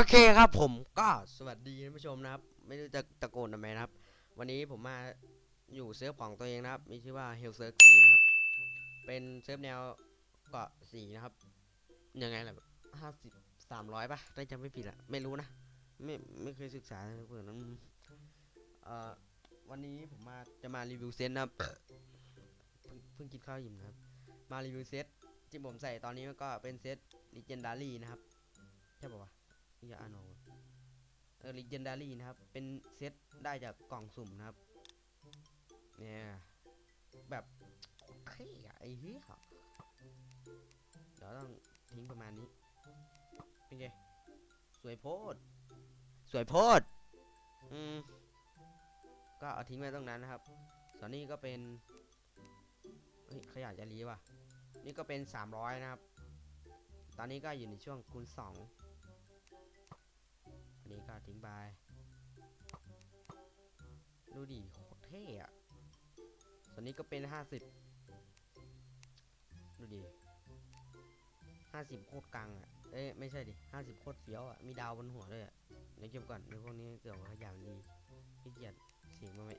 อเคครับผมก็สวัสดีท่านผู้ชมนะครับ ไม่รู้จะตะโกนทำไมนะครับ วันนี้ผมมาอยู่เซิร์ฟของตัวเองนะครับ มีชื่อว่า Hell Search นะครับ เป็นเซิร์ฟแนวเกาะสีนะครับ ยังไงล่ะห้าสิบสามร้อยป่ะได้จำไม่ผิดอะไม่รู้นะ ไม่ไม่เคยศึกษาเพื่อนนั้นเอ่อวันนี้ผมมาจะมารีวิวเซตนะครับเพิ่งเพิ่งกินข้าวอิ่มนะครับ มารีวิวเซตที่ผมใส่ตอนนี้ก็เป็นเซต Legendary นะครับใช่ป่าวะ ย่าอ่านออกเออ Legendary นะครับ เป็นเซตได้จากกล่องสุ่มนะครับ เนี่ย แบบเท่อะไอ้เหี้ยเดี๋ยวต้องทิ้งประมาณนี้ เป็นไง สวยโพด สวยโพด อืม ก็เอาทิ้งไว้ตรงนั้นนะครับ ส่วนนี้ก็เป็น เฮ้ย ขยะจะรีว่ะ นี่ก็เป็น 300 นะครับ ตอนนี้ก็อยู่ในช่วงคูณ2อั นี้ก็ทิ้งไป ดูดิโคตรเท่อะส่วนนี้ก็เป็น50ดูดิ50โคตรกังอะเอ้ยไม่ใช่ดิ50โคตรเฟี้ยวอะมีดาวบนหัวด้วยอะเดี๋ยวเก็บก่อนเดี๋ยวพวกนี้เกี่ยวกับขยะมันดีขี้เกียจเสียงมาไหม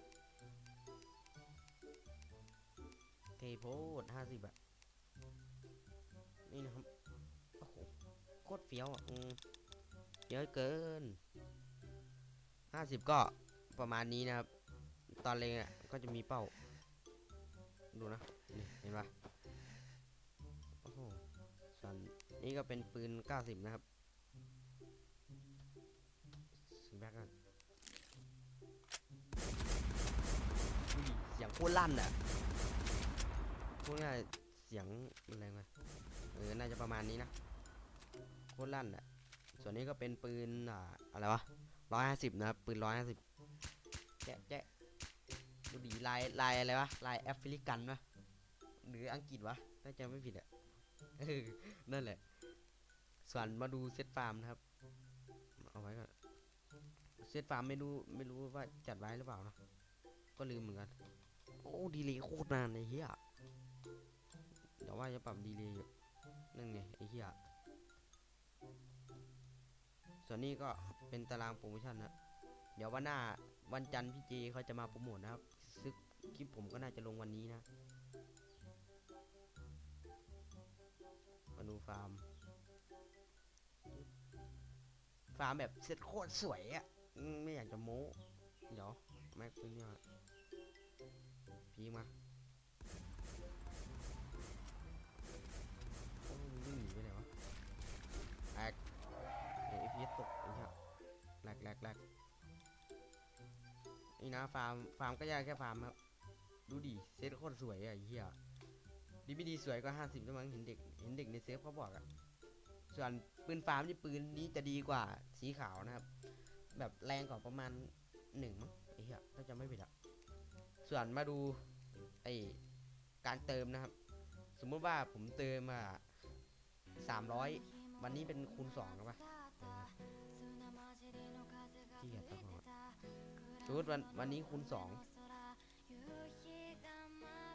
เทโพด50อะนี่นะครับโอ้โหโคตรเฟี้ยวอะอืม เฟี้ยวเกินห้าสิบก็ประมาณนี้นะครับ ตอนเลงอะก็จะมีเป้า ดูนะนี่เห็นปะโอ้โหส่วนนี้ก็เป็นปืน 90 นะครับสิงแบกกันเสียงโคตรลั่นอะพวกนี้เสียงมันแรงไหมเออ น่าจะประมาณนี้นะ โคตรลั่นอะ ส่วนนี้ก็เป็นปืนอ่าอะไรวะร้อยห้าสิบนะครับปืนร้อยห้าสิบแจ๊ะแจ๊ะดูดีลายลายอะไรวะลายแอฟริกันวะหรืออังกฤษวะถ้าจำไม่ผิดอะนั่นแหละ ส่วนมาดูเซตฟาร์มนะครับ เอาไว้ก่อนเซตฟาร์มไม่รู้ไม่รู้ว่าจัดไว้หรือเปล่านะก็ลืมเหมือนกัน โอ้ดีเลยโคตรนานเลยเฮียเดี๋ยวว่าจะปรับดีเลยอยู่นั่นไงไอ้เหี้ย ส่วนนี้ก็เป็นตารางโปรโมชั่นนะเดี๋ยววันหน้าวันจันทร์พี่เจเขาจะมาโปรโมทนะครับซึ่งคลิปผมก็น่าจะลงวันนี้นะมาดูฟาร์ม ฟาร์มแบบเซ็ตโคตรสวยอะ่ะไม่อยากจะโม้ เดี๋ยวแม็กซ์เนี่ยพีมา นี่นะฟาร์มฟาร์มก็ยากแค่ฟาร์มครับ ดูดิเซตโคตรสวยอะเหี้ยดีไม่ดีสวยก็ห้าสิบแล้วมั้งเห็นเด็กเห็นเด็กในเซฟเขาบอกอะส่วนปืนฟาร์มที่ปืนนี้จะดีกว่าสีขาวนะครับ แบบแรงกว่าประมาณหนึ่งมั้งไอ้เหี้ยถ้าจะไม่ผิดอะส่วนมาดูไอการเติมนะครับ สมมุติว่าผมเติมมาสามร้อยวันนี้เป็นคูณสองนะปะที่เกียต้องเอาอะส มมติวันวันนี้คูณสอง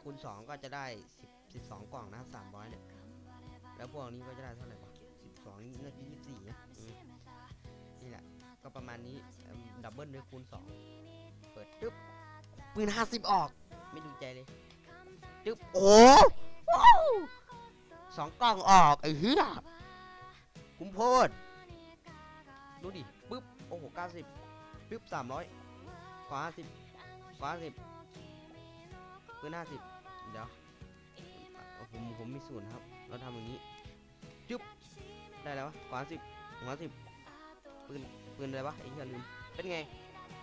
คูณสองก็จะได้สิบสิบสองกล่องนะสามร้อยเนี่ย แล้วพวกนี้ก็จะได้เท่าไหร่วะสิบสองนาทียี่สิบสี่นะนี่แหละ ก็ประมาณนี้ดับเบิลด้วยคูณสองเปิดตึ๊บปืนห้าสิบออก ไม่ดูใจเลยตึ๊บโอ้สองกล่องออกไอ้เหี้ยคุ้มโพดดูดิปึ๊บโอ้โหเก้าสิบปึ๊บสามร้อย ขวาห้าสิบขวาห้าสิบปืนห้าสิบเดี๋ยวผมผมมีศูนย์ครับ เราทำอย่างนี้จึ๊บได้แล้ววะขวาสิบขวาสิบปืนปืนอะไรวะไอ้เหี้ยลืมเป็นไง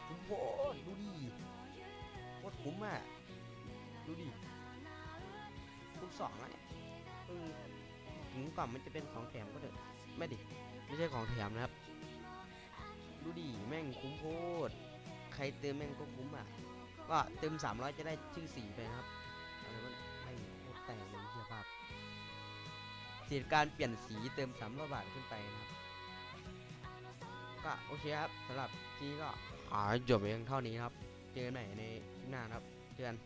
คุ้มโพดดูดิโคตรคุ้มอะดูดิคูณสองอะเนี่ยเออถึงกล่องมันจะเป็นของแถมก็เถอะไม่ดิไม่ใช่ของแถมนะครับ ดูดิแม่งคุ้มโพด ใครเติมแม่งก็คุ้มอะ ก็เติม 300 จะได้ชื่อสีไปนะครับอะไรวะไอ้โคตรแต่งเลยเทียภาพสิทธิการเปลี่ยนสีเติม300บาทขึ้นไปนะครับ ก็โอเคครับสำหรับที่นี้ก็ขอจบเพียงเท่านี้ครับ เจอกันใหม่ในคลิปหน้านะครับเจอกัน